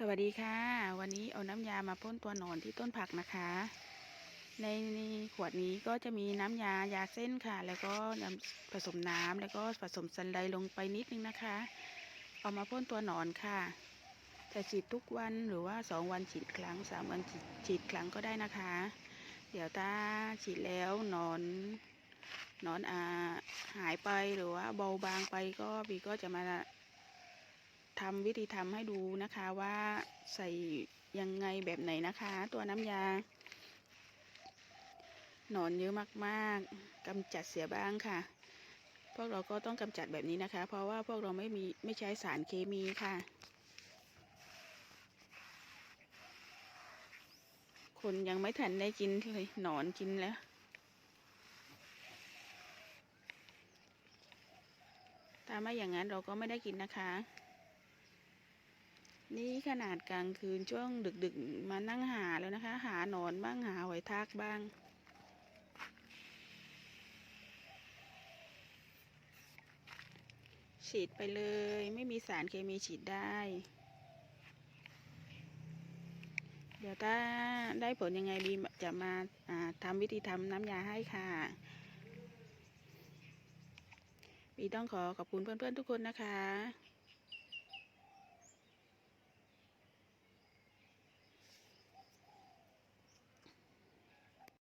สวัสดีค่ะ วันนี้เอาน้ำยามาพ่นตัวหนอนที่ต้นผักนะคะ ในขวดนี้ก็จะมีน้ำยายาเส้นค่ะ แล้วก็น้ำผสมน้ำแล้วก็ผสมซันไดลงไปนิดนึงนะคะ เอามาพ่นตัวหนอนค่ะจะฉีดทุกวันหรือว่าสองวันฉีดครั้งสามวันฉีดฉีดครั้งก็ได้นะคะ เดี๋ยวถ้าฉีดแล้วหนอนหนอนอ่าหายไปหรือว่าเบาบางไปก็บีก็จะมา ทำวิธีทำให้ดูนะคะว่าใส่ยังไงแบบไหนนะคะ ตัวน้ำยา หนอนเยอะมากๆกำจัดเสียบ้างค่ะ พวกเราก็ต้องกำจัดแบบนี้นะคะ เพราะว่าพวกเราไม่มีไม่ใช้สารเคมีค่ะ คนยังไม่ทันได้กินเลยหนอนกินแล้วถ้าไม่อย่างนั้นเราก็ไม่ได้กินนะคะ นี่ขนาดกลางคืนช่วงดึกๆ มานั่งหาแล้วนะคะ หาหนอนบ้างหาหอยทากบ้าง ฉีดไปเลยไม่มีสารเคมีฉีดได้ เดี๋ยวถ้าได้ผลยังไงบีจะมาาทำวิธีทำน้ำยาให้ค่ะบีต้องขอขอบคุณเพื่อนๆทุกคนนะคะ